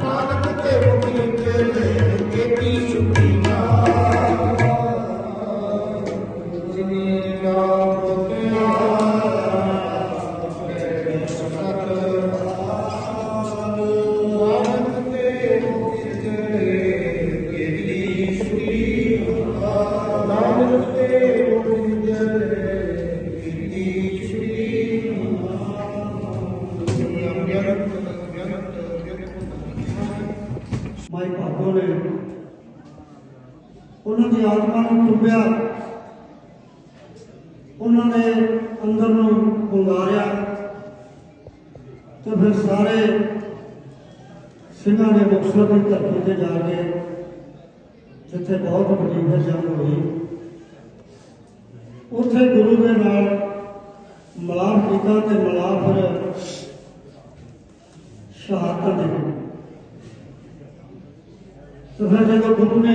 پالک کے پے پی سیا ਨੂੰ ਟੁੰਬਿਆ। ਉਹਨਾਂ ਨੇ ਅੰਦਰ ਨੂੰ ਪੁੰਗਾਰਿਆ ਤੇ ਫਿਰ ਸਾਰੇ ਸਿੰਘਾਂ ਨੇ ਮੁਕਤਸਰ ਦੀ ਧਰਤੀ ਤੇ ਜਾ ਕੇ ਜਿੱਥੇ ਬਹੁਤ ਵੱਡੀ ਜੰਗ ਹੋਈ। ਉੱਥੇ ਗੁਰੂ ਦੇ ਨਾਲ ਮਲਾਪ ਕੀਤਾ ਤੇ ਮਲਾਪ ਫਿਰ ਸ਼ਹਾਦਤ ਦੇ ਤੇ ਫਿਰ ਜਦੋਂ ਗੁਰੂ ਨੇ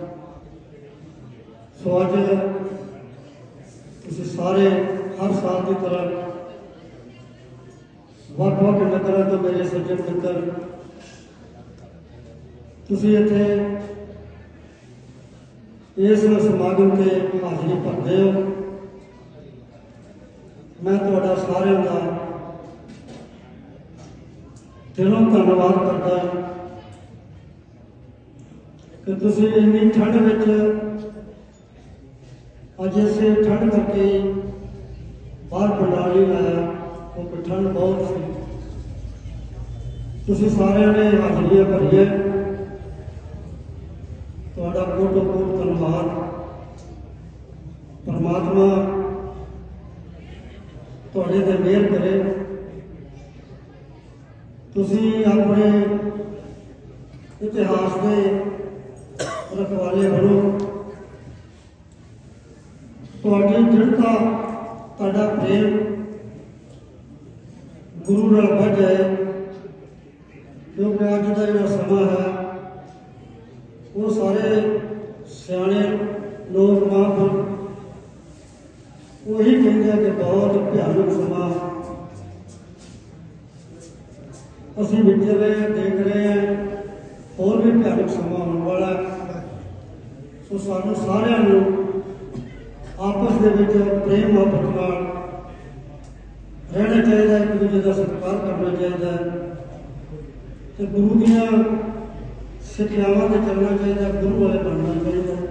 ਸੋ ਅੱਜ ਤੁਸੀਂ ਸਾਰੇ ਹਰ ਸਾਲ ਦੀ ਤਰ੍ਹਾਂ ਵੱਖ ਵੱਖ ਨਗਰਾਂ ਤੋਂ ਮੇਰੇ ਸੱਜਣ ਮਿੱਤਰ ਤੁਸੀਂ ਇੱਥੇ ਇਸ ਸਮਾਗਮ ਤੇ ਹਾਜ਼ਰੀ ਭਰਦੇ ਹੋ ਮੈਂ ਤੁਹਾਡਾ ਸਾਰਿਆਂ ਦਾ ਦਿਲੋਂ ਧੰਨਵਾਦ ਕਰਦਾ ਹਾਂ ਕਿ ਤੁਸੀਂ ਇੰਨੀ ਠੰਡ ਵਿੱਚ ਅੱਜ ਇਸੇ ਠੰਡ ਕਰਕੇ ਬਾਹਰ ਪ੍ਰਣਾਲੀ ਲਾਇਆ ਉਹ ਠੰਡ ਬਹੁਤ ਸੀ। ਤੁਸੀਂ ਸਾਰਿਆਂ ਨੇ ਹਾਜ਼ਰੀਆਂ ਭਰੀਏ ਤੁਹਾਡਾ ਬਹੁਤ ਬਹੁਤ ਧੰਨਵਾਦ। ਪਰਮਾਤਮਾ ਤੁਹਾਡੇ ਤੇ ਮਿਹਰ ਕਰੇ। ਤੁਸੀਂ ਆਪਣੇ ਇਤਿਹਾਸ ਦੇ ਰਖਵਾਲੇ ਬਣੋ। ਤੁਹਾਡੀ ਦ੍ਰਿੜਤਾ ਤੁਹਾਡਾ ਪ੍ਰੇਮ ਗੁਰੂ ਨਾਲ ਵੱਧ ਜਾਏ ਕਿਉਂਕਿ ਅੱਜ ਦਾ ਜਿਹੜਾ ਸਮਾਂ ਹੈ, ਉਹ ਸਾਰੇ ਸਿਆਣੇ ਲੋਕ ਮਹਾਂਪੁਰਖ ਉਹੀ ਕਹਿੰਦੇ ਕਿ ਬਹੁਤ ਭਿਆਨਕ ਸਮਾਂ। ਅਸੀਂ ਵਿਚਰ ਰਹੇ ਹਾਂ ਦੇਖ ਰਹੇ ਹਾਂ, ਹੋਰ ਵੀ ਭਿਆਨਕ ਸਮਾਂ ਆਉਣ ਵਾਲਾ ਸੋ ਸਾਨੂੰ ਸਾਰਿਆਂ ਨੂੰ ਆਪਸ ਦੇ ਵਿੱਚ ਪ੍ਰੇਮ ਮੁਹੱਬਤ ਨਾਲ ਰਹਿਣਾ ਚਾਹੀਦਾ ਹੈ ਇੱਕ ਦਾ ਸਤਿਕਾਰ ਕਰਨਾ ਚਾਹੀਦਾ। ਹੈ ਤੇ ਗੁਰੂ ਦੀਆਂ ਸਿੱਖਿਆਵਾਂ ਤੇ ਚੱਲਣਾ ਚਾਹੀਦਾ, ਗੁਰੂ ਵਾਲੇ ਬਣਨਾ ਚਾਹੀਦਾ।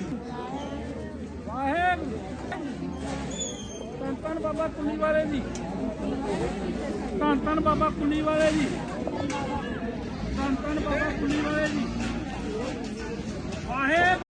ਬਾਬਾ ਕੁੰਨੀ ਵਾਲੇ ਜੀ। ਧੰਨ ਧੰਨ ਬਾਬਾ ਕੁੰਨੀ ਵਾਲੇ ਜੀ। ਧੰਨ ਧੰਨ ਬਾਬਾ ਕੁੰਨੀ ਵਾਲੇ ਜੀ। ਵਾਹਿਗੁਰੂ